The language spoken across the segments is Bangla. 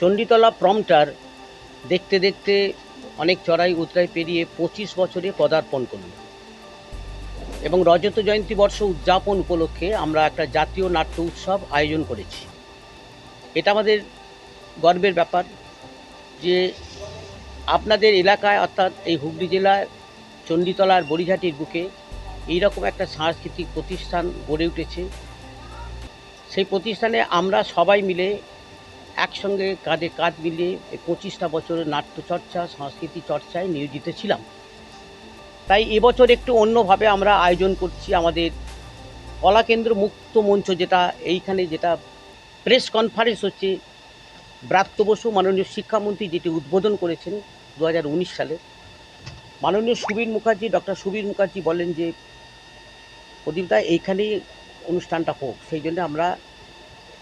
চণ্ডীতলা প্রমটার দেখতে দেখতে অনেক চড়াই উতরাই পেরিয়ে পঁচিশ বছরে পদার্পণ করল। এবং রজত জয়ন্তী বর্ষ উদযাপন উপলক্ষে আমরা একটা জাতীয় নাট্য উৎসব আয়োজন করেছি। এটা আমাদের গর্বের ব্যাপার যে আপনাদের এলাকায় অর্থাৎ এই হুগলি জেলার চণ্ডীতলার বড়িঘাটির বুকে এইরকম একটা সাংস্কৃতিক প্রতিষ্ঠান গড়ে উঠেছে। সেই প্রতিষ্ঠানে আমরা সবাই মিলে একসঙ্গে কাঁধে কাঁধ মিলিয়ে এই পঁচিশটা বছরের নাট্যচর্চা সংস্কৃতি চর্চায় নিয়োজিত ছিলাম। তাই এবছর একটু অন্যভাবে আমরা আয়োজন করছি আমাদের কলাকেন্দ্র মুক্ত মঞ্চ যেটা, এইখানে যেটা প্রেস কনফারেন্স হচ্ছে, ব্রাত্য বসু মাননীয় শিক্ষামন্ত্রী যেটি উদ্বোধন করেছেন দু হাজার উনিশ সালে। মাননীয় সুবীর মুখার্জি, ডক্টর সুবীর মুখার্জি বলেন যে, প্রদীপদা, এইখানেই অনুষ্ঠানটা হোক। সেই জন্য আমরা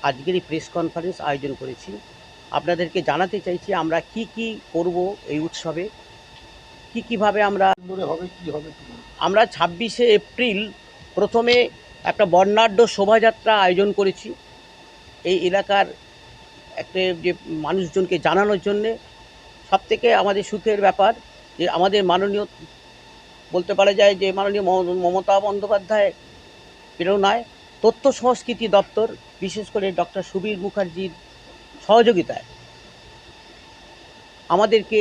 আজকের এই প্রেস কনফারেন্স আয়োজন করেছি। আপনাদেরকে জানাতে চাইছি আমরা কি কি করব এই উৎসবে কি কীভাবে আমরা হবে কি হবে আমরা ছাব্বিশে এপ্রিল প্রথমে একটা বর্ণাঢ্য শোভাযাত্রা আয়োজন করেছি। এই এলাকার একটা যে মানুষজনকে জানানোর জন্যে সবথেকে আমাদের সুখের ব্যাপার যে আমাদের মাননীয় বলতে পারা যায় যে মাননীয় মমতা বন্দ্যোপাধ্যায় প্রেরণায় তথ্য সংস্কৃতি দপ্তর, বিশেষ করে ডক্টর সুবীর মুখার্জির সহযোগিতায়। আমাদেরকে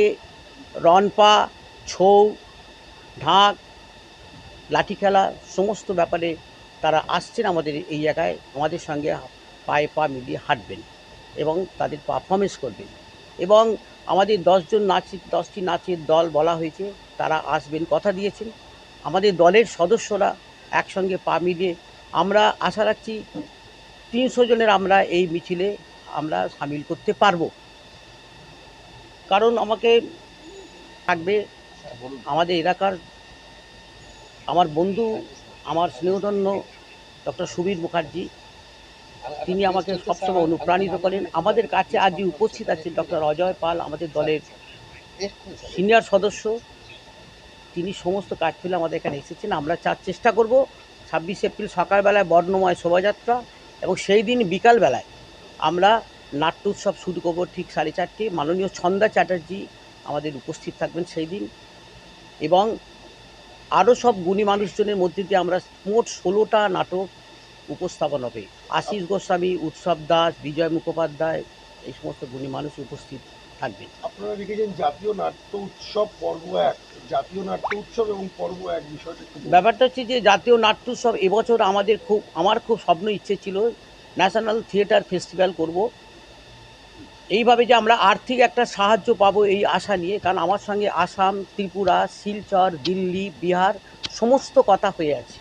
রনপা ছৌ, ঢাক, লাঠি খেলা সমস্ত ব্যাপারে তারা আসছেন আমাদের এই জায়গায়। আমাদের সঙ্গে পায়ে পা মিলিয়ে হাঁটবেন এবং তাদের পারফরমেন্স করবেন। এবং আমাদের দশজন নাচ দশটি নাচের দল বলা হয়েছে, তারা আসবেন, কথা দিয়েছেন। আমাদের দলের সদস্যরা একসঙ্গে পা মিলিয়ে আমরা আশা রাখছি তিনশো জনের আমরা এই মিছিলে আমরা সামিল করতে পারব। কারণ আমাকে থাকবে আমাদের এলাকার আমার বন্ধু, আমার স্নেহধন্য ডক্টর সুবীর মুখার্জি। তিনি আমাকে সবসময় অনুপ্রাণিত করেন। আমাদের কাছে আজ উপস্থিত আছেন ডক্টর অজয় পাল, আমাদের দলের সিনিয়র সদস্য। তিনি সমস্ত কাজ ফেলে আমাদের এখানে এসেছেন। আমরা চার চেষ্টা করব। ছাব্বিশ এপ্রিল সকালবেলায় বর্ণময় শোভাযাত্রা এবং সেই দিন বিকালবেলায় আমরা নাট্য উৎসব শুরু করব ঠিক সাড়ে চারটে। মাননীয় ছন্দা চ্যাটার্জি আমাদের উপস্থিত থাকবেন সেই দিন। এবং আরও সব গুণী মানুষজনের মধ্যে দিয়ে আমরা মোট ষোলোটা নাটক উপস্থাপন হবে। আশিস গোস্বামী, উৎসব দাস, বিজয় মুখোপাধ্যায়, এই সমস্ত গুণী মানুষ উপস্থিত। থাকবেন আপনারা লিখেছেন জাতীয় নাট্য উৎসব পর্ব এক জাতীয় নাট্য উৎসব এবং পর্ব এক বিষয়টা ব্যাপারটা হচ্ছে যে জাতীয় নাট্য উৎসব এবছর আমাদের খুব আমার খুব স্বপ্ন ইচ্ছে ছিল ন্যাশনাল থিয়েটার ফেস্টিভ্যাল করব। এইভাবে যে আমরা আর্থিক একটা সাহায্য পাবো এই আশা নিয়ে কারণ আমার সঙ্গে আসাম ত্রিপুরা শিলচর দিল্লি বিহার সমস্ত কথা হয়ে আছে।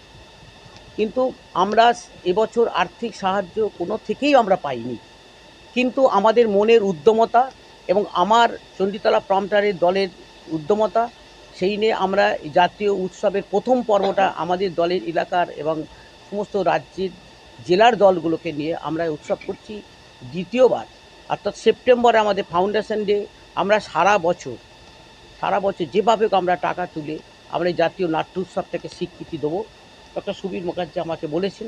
কিন্তু আমরা এবছর আর্থিক সাহায্য কোনো থেকেই আমরা পাইনি। কিন্তু আমাদের মনের উদ্যমতা এবং আমার চণ্ডীতলা প্রমটারের দলের উদ্যমতা, সেই নিয়ে আমরা জাতীয় উৎসবের প্রথম পর্বটা আমাদের দলের এলাকার এবং সমস্ত রাজ্যের জেলার দলগুলোকে নিয়ে আমরা উৎসব করছি দ্বিতীয়বার। অর্থাৎ সেপ্টেম্বরে আমাদের ফাউন্ডেশন ডে, আমরা সারা বছর সারা বছর যেভাবে আমরা টাকা তুলে আমরা এই জাতীয় নাট্য উৎসবটাকে স্বীকৃতি দেবো। ডক্টর সুবীর মুখার্জি আমাকে বলেছেন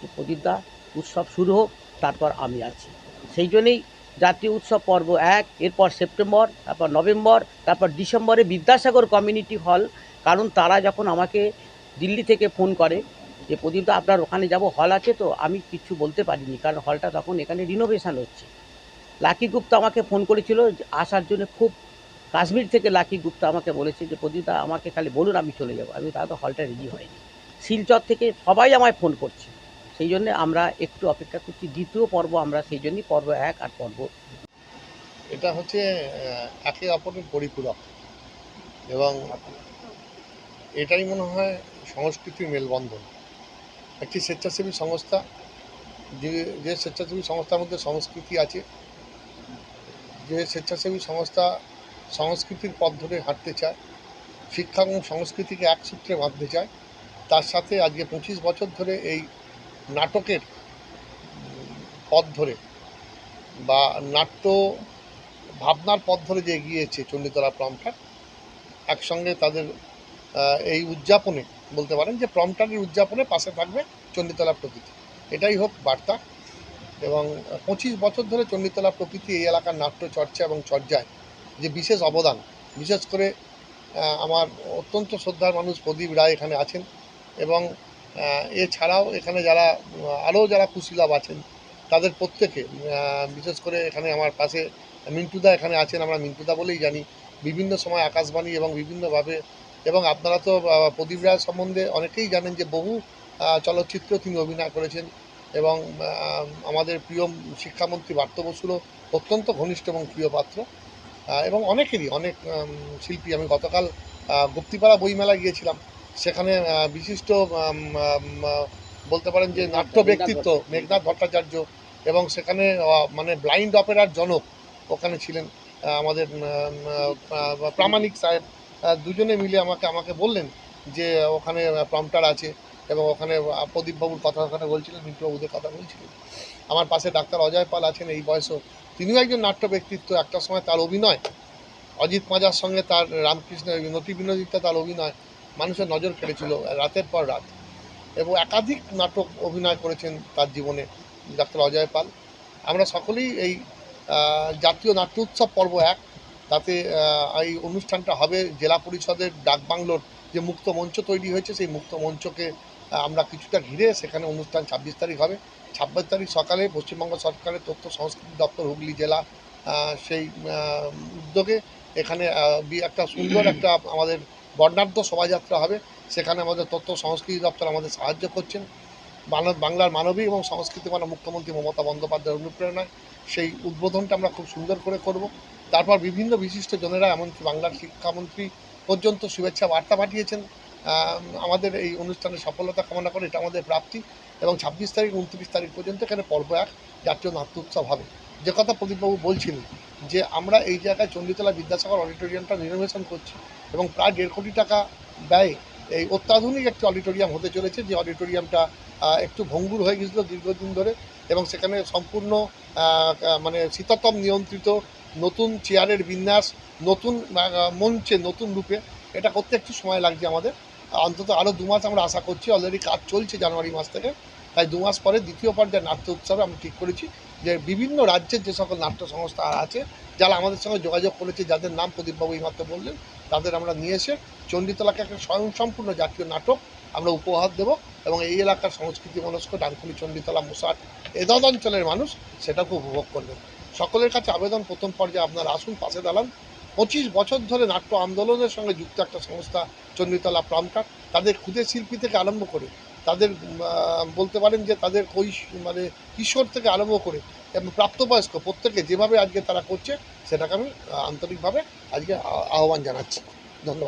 যে প্রদীপদা উৎসব শুরু হোক, তারপর আমি আছি। সেই জন্যেই জাতীয় উৎসব পর্ব এক, এরপর সেপ্টেম্বর, তারপর নভেম্বর, তারপর ডিসেম্বরে বিদ্যাসাগর কমিউনিটি হল। কারণ তারা যখন আমাকে দিল্লি থেকে ফোন করে যে প্রদীপদা আপনার ওখানে যাব, হল আছে তো? আমি কিছু বলতে পারিনি, কারণ হলটা তখন এখানে রিনোভেশন হচ্ছে। লাকি গুপ্তা আমাকে ফোন করেছিল আসার জন্য খুব কাশ্মীর থেকে লাকি গুপ্তা আমাকে বলেছে যে প্রদীপদা আমাকে খালি বলুন আমি চলে যাব। আমি তাহলে হলটা রেডি হয়নি। শিলচর থেকে সবাই আমায় ফোন করছে। সেই জন্য আমরা একটু অপেক্ষা করছি। দ্বিতীয় পর্ব আমরা সেই জন্যই পর্ব এক আর পর্ব এটা হচ্ছে একে অপরের পরিপূরক। এবং এটাই মনে হয় সংস্কৃতির মেলবন্ধন। একটি স্বেচ্ছাসেবী সংস্থা, যে যে স্বেচ্ছাসেবী সংস্থার মধ্যে সংস্কৃতি আছে, যে স্বেচ্ছাসেবী সংস্থা সংস্কৃতির পথ ধরে হাঁটতে চায়, শিক্ষা এবং সংস্কৃতিকে এক সূত্রে বাঁধতে চায়, তার সাথে আজকে পঁচিশ বছর ধরে এই নাটকের পথ ধরে বা নাট্য ভাবনার পথ ধরে যে এগিয়েছে চণ্ডীতলা প্রমটার, একসঙ্গে তাদের এই উদযাপনে বলতে পারেন যে প্রমটারের উদযাপনে পাশে থাকবে চণ্ডীতলা প্রকৃতি। এটাই হোক বার্তা। এবং পঁচিশ বছর ধরে চণ্ডীতলা প্রকৃতি এই এলাকার নাট্য চর্চা এবং চর্যায় যে বিশেষ অবদান, বিশেষ করে আমার অত্যন্ত শ্রদ্ধার মানুষ প্রদীপ রায় এখানে আছেন এবং এছাড়াও এখানে যারা, আরও যারা কুশীলাভ আছেন, তাদের প্রত্যেকে বিশেষ করে এখানে আমার পাশে মিন্টুদা এখানে আছেন, আমরা মিন্টুদা বলেই জানি, বিভিন্ন সময় আকাশবাণী এবং বিভিন্নভাবে, এবং আপনারা তো প্রদীপ রায় সম্বন্ধে অনেকেই জানেন যে বহু চলচ্চিত্র তিনি অভিনয় করেছেন এবং আমাদের প্রিয় শিক্ষামন্ত্রী বার্ত বসুরও অত্যন্ত ঘনিষ্ঠ এবং প্রিয় পাত্র। এবং অনেকেরই, অনেক শিল্পী, আমি গতকাল গুপ্তিপাড়া বইমেলায় গিয়েছিলাম। সেখানে বিশিষ্ট বলতে পারেন যে নাট্য ব্যক্তিত্ব মেঘনাথ ভট্টাচার্য এবং সেখানে মানে ব্লাইন্ড অপেরার জনক ওখানে ছিলেন আমাদের প্রামাণিক সাহেব। দুজনে মিলে আমাকে আমাকে বললেন যে ওখানে প্রম্পটার আছে এবং ওখানে প্রদীপবাবুর কথা ওখানে বলছিলেন মিন্টুবাবুদের কথা বলছিলেন। আমার পাশে ডাক্তার অজয় পাল আছেন এই বয়সেও। তিনিও একজন নাট্য ব্যক্তিত্ব একটা সময় তার অভিনয়। অজিত মাজার সঙ্গে তার রামকৃষ্ণ নটি বিনোদিতা তার অভিনয়। মানুষের নজর কেড়েছিল রাতের পর রাত। এবং একাধিক নাটক অভিনয় করেছেন তার জীবনে ডাক্তার অজয় পাল। আমরা সকলেই এই জাতীয় নাট্য উৎসব পর্ব এক, তাতে এই অনুষ্ঠানটা হবে জেলা পরিষদের ডাকবাংলোর যে মুক্ত মঞ্চ তৈরি হয়েছে, সেই মুক্ত মঞ্চকে আমরা কিছুটা ঘিরে সেখানে অনুষ্ঠান ছাব্বিশ তারিখ হবে। ছাব্বিশ তারিখ সকালে পশ্চিমবঙ্গ সরকারের তথ্য সংস্কৃতি দপ্তর হুগলি জেলা সেই উদ্যোগে এখানে একটা সুন্দর একটা আমাদের বর্ণাঢ্য শোভাযাত্রা হবে। সেখানে আমাদের তথ্য সংস্কৃতি দপ্তর আমাদের সাহায্য করছেন। বাংলার মানবিক এবং সংস্কৃতি মানে মুখ্যমন্ত্রী মমতা বন্দ্যোপাধ্যায়ের অনুপ্রেরণায় সেই উদ্বোধনটা আমরা খুব সুন্দর করে করব। তারপর বিভিন্ন বিশিষ্ট জনেরা, এমনকি বাংলার শিক্ষামন্ত্রী পর্যন্ত শুভেচ্ছা বার্তা পাঠিয়েছেন। আমাদের এই অনুষ্ঠানের সফলতা কামনা করে এটা আমাদের প্রাপ্তি। এবং ছাব্বিশ তারিখ, উনত্রিশ তারিখ পর্যন্ত এখানে পর্ব এক, জাতীয় নাট্য উৎসব হবে। যে কথা প্রদীপবাবু বলছিলেন যে আমরা এই জায়গায় চণ্ডীতলা বিদ্যাসাগর অডিটোরিয়ামটা রিনোভেশন করছি এবং প্রায় দেড় কোটি টাকা ব্যয়ে এই অত্যাধুনিক একটি অডিটোরিয়াম হতে চলেছে, যে অডিটোরিয়ামটা একটু ভঙ্গুর হয়ে গেছিল দীর্ঘদিন ধরে এবং সেখানে সম্পূর্ণ মানে শীতাতপ নিয়ন্ত্রিত নতুন চেয়ারের বিন্যাস, নতুন মঞ্চে নতুন রূপে এটা করতে একটু সময় লাগছে আমাদের। অন্তত আরও দু মাস আমরা আশা করছি অলরেডি কাজ চলছে জানুয়ারি মাস থেকে, তাই দু মাস পরে দ্বিতীয় পর্যায়ে নাট্য উৎসবে আমরা ঠিক করেছি। যে বিভিন্ন রাজ্যের যে সকল নাট্য সংস্থা আছে, যারা আমাদের সঙ্গে যোগাযোগ করেছে, যাদের নাম প্রদীপবাবু এইমাত্র বললেন, তাদের আমরা নিয়ে এসে চণ্ডীতলাকে একটা স্বয়ংসম্পূর্ণ জাতীয় নাটক আমরা উপহার দেব এবং এই এলাকার সংস্কৃতি মনস্ক ডানকুনি চণ্ডীতলা মুসাট এদদ অঞ্চলের মানুষ সেটাকে উপভোগ করবেন। সকলের কাছে আবেদন প্রথম পর্যায়ে আপনারা আসুন, পাশে দাঁড়ান। পঁচিশ বছর ধরে নাট্য আন্দোলনের সঙ্গে যুক্ত একটা সংস্থা চণ্ডীতলা প্রামকাট তাদের ক্ষুদে শিল্পী থেকে আরম্ভ করে তাদের বলতে পারেন যে তাদের কৈশ মানে কিশোর থেকে আরম্ভ করে এবং প্রাপ্তবয়স্ক প্রত্যেকে যেভাবে আজকে তারা করছে সেটাকে আমি আন্তরিকভাবে আজকে আহ্বান জানাচ্ছি। ধন্যবাদ।